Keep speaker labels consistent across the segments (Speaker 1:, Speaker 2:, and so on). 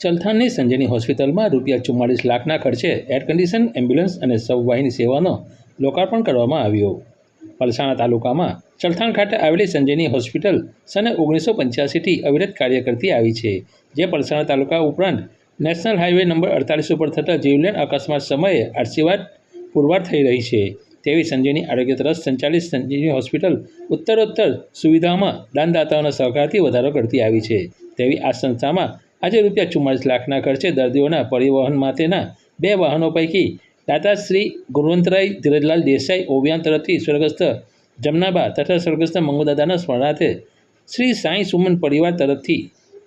Speaker 1: ચલથાણની સંજયની હોસ્પિટલમાં રૂપિયા ચુમ્માળીસ લાખના ખર્ચે એર કન્ડિશન એમ્બ્યુલન્સ અને સબવાહિની સેવાનો લોકાર્પણ કરવામાં આવ્યો. પલસાણા તાલુકામાં ચલથાણ ખાતે આવેલી સંજયની હોસ્પિટલ સને ઓગણીસો પંચ્યાસીથી અવિરત કાર્ય કરતી આવી છે, જે પલસાણા તાલુકા ઉપરાંત નેશનલ હાઈવે નંબર અડતાલીસ ઉપર થતા જીવલેણ અકસ્માત સમયે આશીર્વાદ પુરવાર થઈ રહી છે. તેવી સંજયની આરોગ્ય તરફ સંચાલિત સંજીવની હોસ્પિટલ ઉત્તરોત્તર સુવિધાઓમાં દાનદાતાઓના સહકારથી વધારો કરતી આવી છે. તેવી આ સંસ્થામાં આજે રૂપિયા ચુમ્માલીસ લાખના ખર્ચે દર્દીઓના પરિવહન માટેના બે વાહનો પૈકી દાતા શ્રી ગુણવંતરાય ધીરજલાલ દેસાઈ ઓવિયાન તરફથી સ્વર્ગસ્થ જમનાબા તથા સ્વર્ગસ્થ મંગુદાદાના સ્મરણાર્થે શ્રી સાંઈ સુમન પરિવાર તરફથી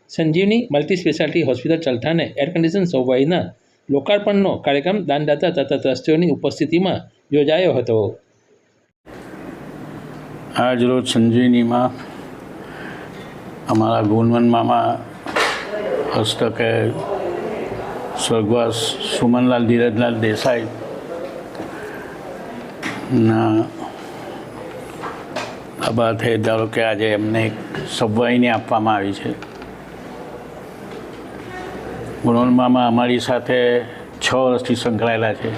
Speaker 1: સંજીવની મલ્ટી સ્પેશિયાલિટી હોસ્પિટલ ચલથાને એર કન્ડિશન સૌભાઈના લોકાર્પણનો કાર્યક્રમ દાનદાતા તથા ટ્રસ્ટીઓની ઉપસ્થિતિમાં યોજાયો હતો.
Speaker 2: આજરોજ સંજીવનીમાં અમારા ગુણવન મામા હસ્તકે સ્વર્ગવાસ સુમનલાલ ધીરજલાલ દેસાઈ ના અબાથે ધારો કે આજે એમને એક સબવાહિની આપવામાં આવી છે. ગુણવન મામા અમારી સાથે છ વર્ષથી સંકળાયેલા છે.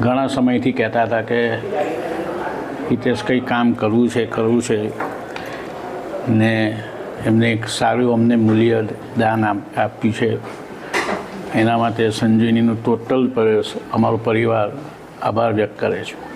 Speaker 2: ઘણા સમયથી કહેતા હતા કે હિતેશ કંઈ કામ કરવું છે કરવું છે ને એમને એક સારું અમને મૂલ્ય દાન આપ્યું છે. એના માટે સંજીવનીનું ટોટલ અમારો પરિવાર આભાર વ્યક્ત કરે છે.